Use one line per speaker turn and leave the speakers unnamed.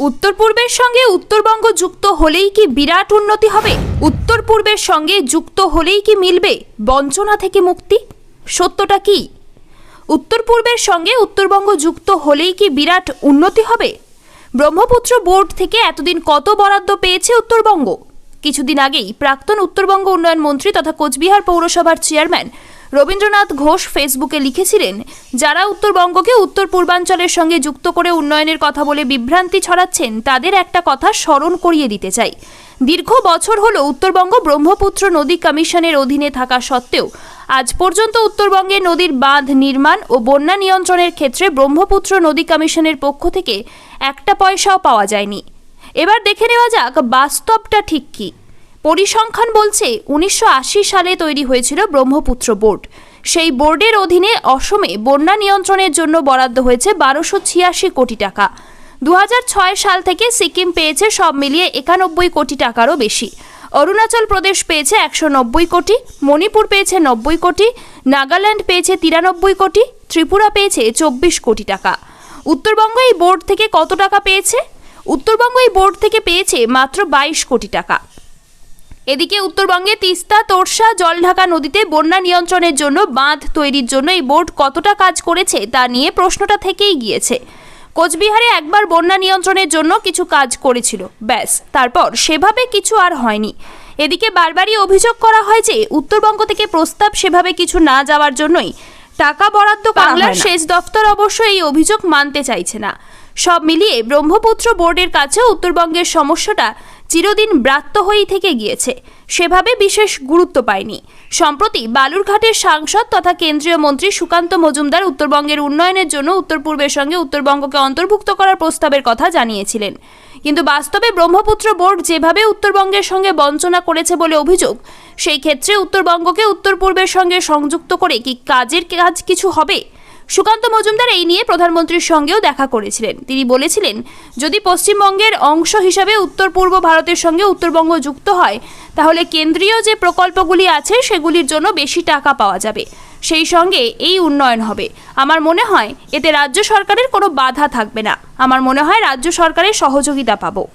উত্তর পূর্বের সঙ্গে উত্তরবঙ্গ যুক্ত হলেই কি বিরাট উন্নতি হবে? উত্তর পূর্বের সঙ্গে যুক্ত হলেই কি মিলবে বঞ্চনা থেকে মুক্তি? সত্যটা কি? উত্তর পূর্বের সঙ্গে উত্তরবঙ্গ যুক্ত হলেই কি বিরাট উন্নতি হবে? ব্রহ্মপুত্র বোর্ড থেকে এতদিন কত বরাদ্দ পেয়েছে উত্তরবঙ্গ? কিছুদিন আগেই প্রাক্তন উত্তরবঙ্গ উন্নয়ন মন্ত্রী তথা কোচবিহার পৌরসভার চেয়ারম্যান রবীন্দ্রনাথ ঘোষ ফেসবুকে লিখেছিলেন, যারা উত্তরবঙ্গকে উত্তর পূর্বাঞ্চলের সঙ্গে যুক্ত করে উন্নয়নের কথা বলে বিভ্রান্তি ছড়াচ্ছেন, তাদের একটা কথা স্মরণ করিয়ে দিতে চাই। দীর্ঘ বছর হলো উত্তরবঙ্গ ব্রহ্মপুত্র নদী কমিশনের অধীনে থাকা সত্ত্বেও, আজ পর্যন্ত উত্তরবঙ্গে নদীর বাঁধ নির্মাণ ও বন্যা নিয়ন্ত্রণের ক্ষেত্রে ব্রহ্মপুত্র নদী কমিশনের পক্ষ থেকে একটা পয়সাও পাওয়া যায়নি। এবার দেখে নেওয়া যাক বাস্তবটা ঠিক কী। পরিসংখ্যান বলছে উনিশশো আশি সালে তৈরি হয়েছিল ব্রহ্মপুত্র বোর্ড। সেই বোর্ডের অধীনে অসমে বন্যা নিয়ন্ত্রণের জন্য বরাদ্দ হয়েছে বারোশো ছিয়াশি কোটি টাকা। দু হাজার ছয় সাল থেকে সিকিম পেয়েছে সব মিলিয়ে একানব্বই কোটি টাকারও বেশি। অরুণাচল প্রদেশ পেয়েছে একশো নব্বই কোটি, মণিপুর পেয়েছে নব্বই কোটি, নাগাল্যান্ড পেয়েছে তিরানব্বই কোটি, ত্রিপুরা পেয়েছে চব্বিশ কোটি টাকা। উত্তরবঙ্গ এই বোর্ড থেকে কত টাকা পেয়েছে? উত্তরবঙ্গ এই বোর্ড থেকে পেয়েছে মাত্র বাইশ কোটি টাকা। এদিকে উত্তরবঙ্গে তিস্তা, তোরসা, জলঢাকা নদীতে বন্যা নিয়ন্ত্রণের জন্য বাঁধ তৈরির জন্য এই বোর্ড কতটা কাজ করেছে তা নিয়ে প্রশ্নটা থেকেই গিয়েছে। কোচবিহারে একবার বন্যা নিয়ন্ত্রণের জন্য কিছু কাজ করেছিল। ব্যাস, তারপর সেভাবে কিছু আর হয়নি। এদিকে বারবারই অভিযোগ করা হয় যে উত্তরবঙ্গ থেকে প্রস্তাব সেভাবে কিছু না যাওয়ার জন্যই টাকা বরাদ্দ বাংলার সেচ দফতর অবশ্য এই অভিযোগ মানতে চাইছে না। সব মিলিয়ে ব্রহ্মপুত্র বোর্ডের কাছে উত্তরবঙ্গের সমস্যাটা চিরদিন ব্রাত্য হয়েই থেকে গিয়েছে। সেভাবে বিশেষ গুরুত্ব পায়নি। সম্প্রতি বালুরঘাটের সাংসদ তথা কেন্দ্রীয় মন্ত্রী সুকান্ত মজুমদার উত্তরবঙ্গের উন্নয়নের জন্য উত্তর পূর্বের সঙ্গে উত্তরবঙ্গকে অন্তর্ভুক্ত করার প্রস্তাবের কথা জানিয়েছিলেন। কিন্তু বাস্তবে ব্রহ্মপুত্র বোর্ড যেভাবে উত্তরবঙ্গের সঙ্গে বঞ্চনা করেছে বলে অভিযোগ, সেই ক্ষেত্রে উত্তরবঙ্গকে উত্তর পূর্বের সঙ্গে সংযুক্ত করে কি কাজের কাজ কিছু হবে? সুকান্ত মজুমদার এই নিয়ে প্রধানমন্ত্রীর সঙ্গেও দেখা করেছিলেন। তিনি বলেছিলেন, যদি পশ্চিমবঙ্গের অংশ হিসাবে উত্তর পূর্ব ভারতের সঙ্গে উত্তরবঙ্গ যুক্ত হয়, তাহলে কেন্দ্রীয় যে প্রকল্পগুলি আছে, সেগুলির জন্য বেশি টাকা পাওয়া যাবে। সেই সঙ্গে এই উন্নয়ন হবে। আমার মনে হয়, এতে রাজ্য সরকারের কোনো বাধা থাকবে না। আমার মনে হয়, রাজ্য সরকারের সহযোগিতা পাবো।